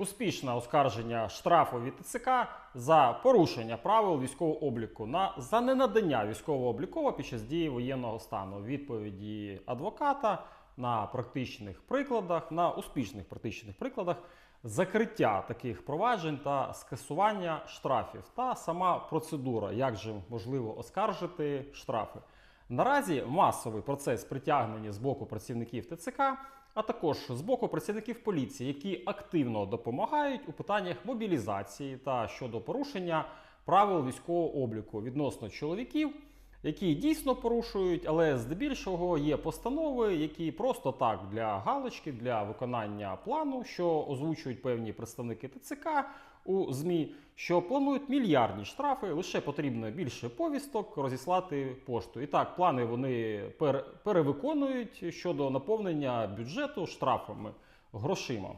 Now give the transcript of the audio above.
Успішне оскарження штрафу від ТЦК за порушення правил військового обліку на за ненадання військового облікова під час дії воєнного стану. Відповіді адвоката на практичних прикладах, на успішних практичних прикладах закриття таких проваджень та скасування штрафів та сама процедура, як же можливо оскаржити штрафи. Наразі масовий процес притягнення з боку працівників ТЦК, а також з боку працівників поліції, які активно допомагають у питаннях мобілізації та щодо порушення правил військового обліку відносно чоловіків, які дійсно порушують, але здебільшого є постанови, які просто так для галочки, для виконання плану, що озвучують певні представники ТЦК у ЗМІ, що планують мільярдні штрафи, лише потрібно більше повісток розіслати пошту. І так, плани вони пер- перевиконують щодо наповнення бюджету штрафами, грошима.